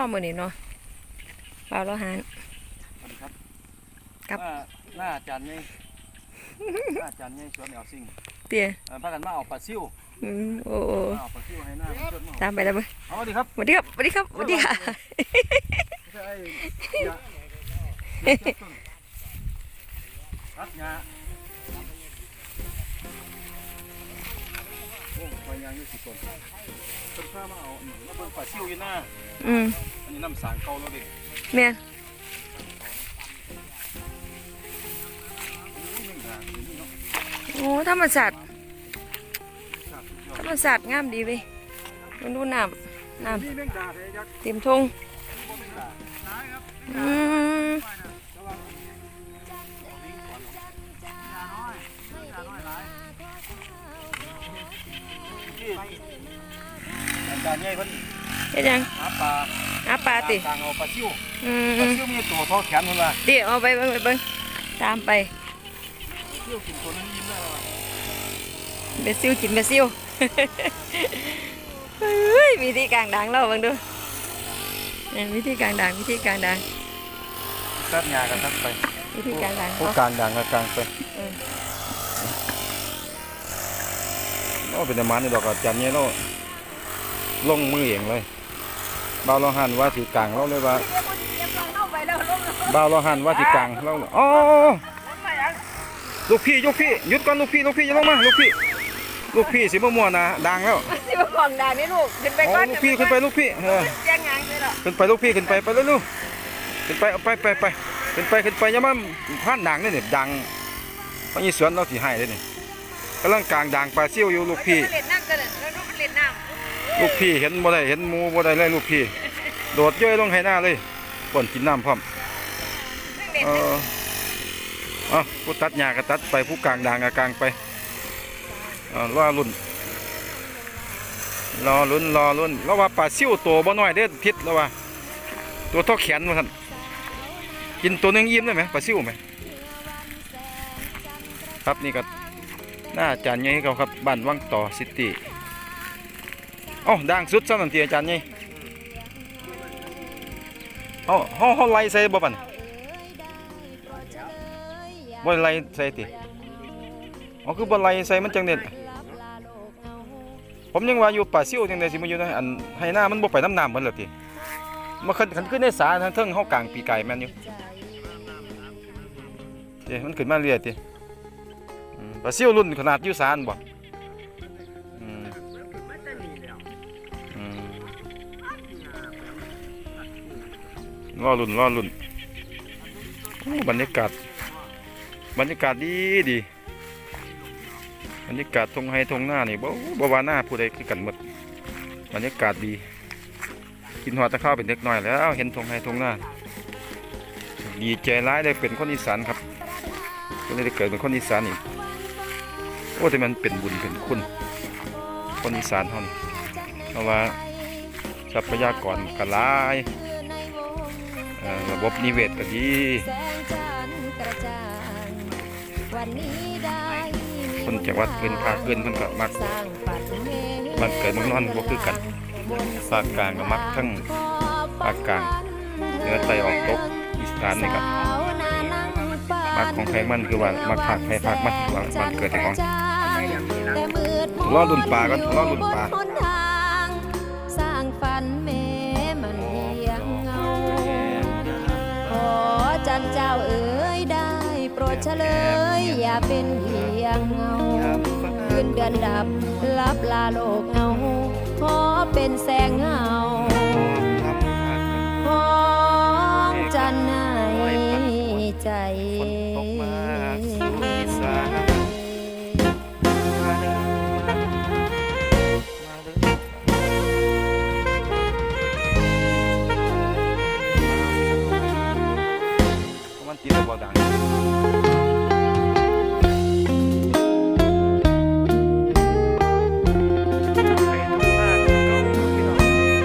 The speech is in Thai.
นาะมื้อนี้เนาะบ่าวละหานสวัสดีครับครับหน้าหน้าอาจารย์ไงหน้าอาจารย์ไงสวนแอลซิงเตี้ยเอ่อพากันมาเอาปลาซิวอืมโอ้โอ้มาเอาปลาซิวให้หน้าเพื่อนมาตามไปแล้วเบิ่งเอาสวัสดีครับสวัสดีครับสวัสดีครับสวัสดีค่ะไม่ใช่ไอ้ยาตัดหญ้า ยางอยู่สิต้นต้นข้ามาเอามาเบิ่งปลาซิวอยู่หน้าอืมอันนี้น้ำสางเก่าแล้วเด็กแม่นนี่หาอยู่นี่เนาะโอ้ธรรมชาติชาติสุดยอธรรมชาติงามดีเว้ยมันดูน้ำน้ำเต็มทงบ่งอืม จารย์ใหญ่เพิ่นเฮ็ดหยังหาปลาหาปลาติทางเอาปลาซิวอืปลามซิวมีตัวเท่อแขนพุ่นว่าเดี๋ยวเอาไปเบิ่งไปเบิ่งตามไปซิวกินตัวนั้นยิ้มได้ว่าเบซิลกินเบซิลเฮ้ยวิธีกลางดังเราเบิ่งดูนี่วิธีกลางดังวิธีกลางดังตัดหญ้ากันตัดไปวิธีกลางดังผู้เอา กลางด่างก็กลางไปเออโอ้เป็นประมาณนี้ดอกอาจารย์ใหญ่เรา ลงมือเองเลยบ่าวเราหันว่าสิกลางเราเลยว่าบ่าวเราหันว่าสิกลางเราอ๋อลูกพี่ลูกพี่หยุดก่อนลูกพี่ลูกพี่อย่าลงมาลูกพี่ลูกพี่สิบ่มัวนะดังแล้วสิมาของดังนี่ลูกขึ้นไปโอ้ก่อนลูกพี่ขึ้นไปลูกพี่เออแจ้งงานเลยหรอขึ้นไปลูกพี่ขึ้นไปไปเลยลูกขึ้นไปเอาไปไปไปขึ้นไปขึ้นไปอย่ามาผ่านด่างเลยนี่ดังเพราะยี่สวนเราสิให้เลยนี่กำลังกลางด่างปลาซิวอยู่ลูกพี่เล่นน้ำกันแล้วลูกเล่นน้ำ ลูกพี่เห็นบ่ได้เห็นหมูบ่ได้เลยลูกพี่ โดดเย้ยลงให้หน้าเลยก่อนกินน้ำพร้อมเล่ออเอาผู้ตัดหญ้าก็ตัดไปผู้กลางด่างก็กลางไปเออรอรุ่นรอรุ่นรอรุ่นแล้วว่าปลาซิ่วตัวบ่น้อยเด้อทิศแล้วว่า ตัวท่าแขนว่าท่านกินตัวหนึงยิ้มได้ไหมปลาซิ่วไหมครับนี่ก็หน้าจารย์ใหญ่เขาครับบ้านวังต่อซิตี้ เอ้าด่างสุดซะนั่นทีอาจารย์ใหญ่เอ้าเฮาเฮาไล่ใส่บ่บันบ่ไล่ใส่ติอ๋อคือบ่ไล่ใส่มันจังเด็ดผมยังว่าอยู่ป่าซิวจังได๋สิมาอยู่ในอันให้หน้ามันบ่ไปน้ำน้ำเบิ่นแล้วติมาขึ้นขันขึ้นในสาทางเทิงเขากลางปีไก่แม่นอยู่เดี๋ยวมันขึ้นมาเรื่อยติปลาซิวรุ่นขนาดอยู่สารบ่ รอรุ่นรอรุ่นโอ้บรรยากาศ บรรยากาศดีดีบรรยากาศทงไฮทงหน้านี่บ่บ่ว่าหน้าผู้ใดคือกันหมดบรรยากาศดี กินหัวตะข้าวเป็นเด็กน้อยแล้วเห็นทงไฮทงหน้า ดีใจร้ายได้เป็นคนอีสานครับก็เลยได้เกิดเป็นคนอีสานอีกโอ้แต่มันเป็นบุญเป็นคุณ คนอีสานเท่านี้เพราะว่าทรัพยากรก็หลาย ระบบนิเวศก็ดีแสงจันทร์กระจ่างวันนี้ได้มีคนจังหวัดอื่นภาคอื่นเพิ่นก็มักสร้างฝันเห็นมันเกิดเมืองนอนบ่คือกันบนภาคกลางก็มักทั้งขอบภาคกลางเหนือใต้ออกตกอีสานนี่ก็สาวนานั่งฝันมักของแพงมันคือว่ามักภาคไทยภาคมันว่ามันเกิดจากของแต่มืดมรอรุ่นป่าก่อนรอรุ่นป่าบหนทางสร้างฝันแม้มัน จันเจ้าเอ๋ยได้โปรดเฉลย อย่าเป็นเพียงเงาคืนเดือนดับลับลาโลกเงาขอเป็นแสงเงาของจันให้ใจ